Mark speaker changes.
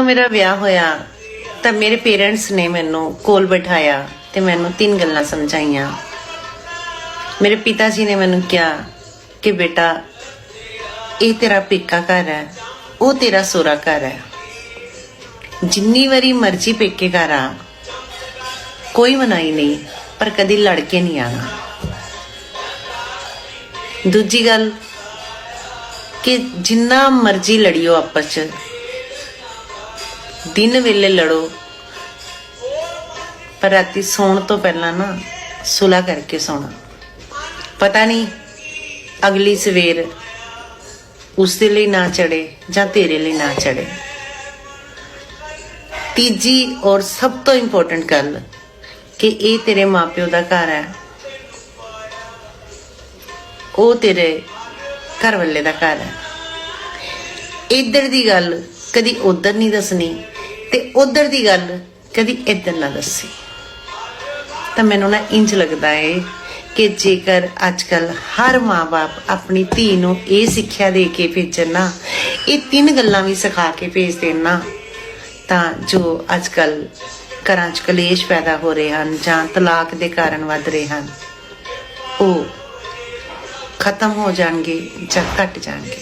Speaker 1: ਮੇਰਾ ਵਿਆਹ ਹੋਇਆ, ਤਾਂ ਮੇਰੇ ਪੇਰੈਂਟਸ ਨੇ ਮੈਨੂੰ ਕੋਲ ਬਿਠਾਇਆ ਤੇ ਮੈਨੂੰ ਤਿੰਨ ਗੱਲਾਂ ਸਮਝਾਈਆਂ। ਮੇਰੇ ਪਿਤਾ ਜੀ ਨੇ ਮੈਨੂੰ ਕਿਹਾ ਕਿ ਬੇਟਾ, ਇਹ ਤੇਰਾ ਪੇਕਾ ਘਰ ਹੈ, ਉਹ ਤੇਰਾ ਸੋਰਾ ਘਰ ਹੈ। ਜਿੰਨੀ ਵਾਰੀ ਮਰਜ਼ੀ ਪੇਕੇ ਘਰ ਆ, ਕੋਈ ਮਨਾਈ ਨਹੀਂ, ਪਰ ਕਦੀ ਲੜ ਕੇ ਨਹੀਂ ਆਣਾ। ਦੂਜੀ ਗੱਲ ਕਿ ਜਿੰਨਾ ਮਰਜ਼ੀ ਲੜਿਓ ਆਪਸ ਚ ਦਿਨ ਵੇਲੇ ਲੜੋ। ਪਰ ਰਾਤੀ ਸੌਣ ਤੋਂ ਪਹਿਲਾਂ ਨਾ ਸੁਲਾ ਕਰਕੇ ਸੌਣਾ। ਪਤਾ ਨਹੀਂ ਅਗਲੀ ਸਵੇਰ ਉਸ ਦੇ ਲਈ ਨਾ ਚੜੇ ਜਾਂ ਤੇਰੇ ਲਈ ਨਾ ਚੜੇ ਤੀਜੀ ਔਰ ਸਭ ਤੋਂ ਇੰਪੋਰਟੈਂਟ ਗੱਲ ਕਿ ਇਹ ਤੇਰੇ ਮਾਪਿਓ ਦਾ ਘਰ ਹੈ। ਉਹ ਤੇਰੇ ਘਰ ਵਾਲੇ ਦਾ ਘਰ ਹੈ। ਇੱਧਰ ਦੀ ਗੱਲ ਕਦੀ ਉਧਰ ਨਹੀਂ ਦੱਸਣੀ। ਤੇ ਉਧਰ ਦੀ ਗੱਲ ਕਦੀ ਇੱਧਰ ਨਾ ਦੱਸੀ। ਤਾਂ ਮੈਨੂੰ ਨਾ ਇੰਜ ਲੱਗਦਾ ਏ ਕਿ ਜੇਕਰ ਅੱਜਕੱਲ ਹਰ ਮਾਪੇ ਆਪਣੀ ਧੀ ਨੂੰ ਇਹ ਸਿੱਖਿਆ ਦੇ ਕੇ ਭੇਜਣ ਨਾ, ਇਹ ਤਿੰਨ ਗੱਲਾਂ ਵੀ ਸਿਖਾ ਕੇ ਭੇਜ ਦੇਣ ਨਾ, ਤਾਂ ਜੋ ਅੱਜਕੱਲ ਘਰਾਂ 'ਚ ਕਲੇਸ਼ ਪੈਦਾ ਹੋ ਰਹੇ ਹਨ ਜਾਂ ਤਲਾਕ ਦੇ ਕਾਰਨ ਵੱਧ ਰਹੇ ਹਨ, ਉਹ ਖਤਮ ਹੋ ਜਾਣਗੇ ਜਾਂ ਘਟ ਜਾਣਗੇ।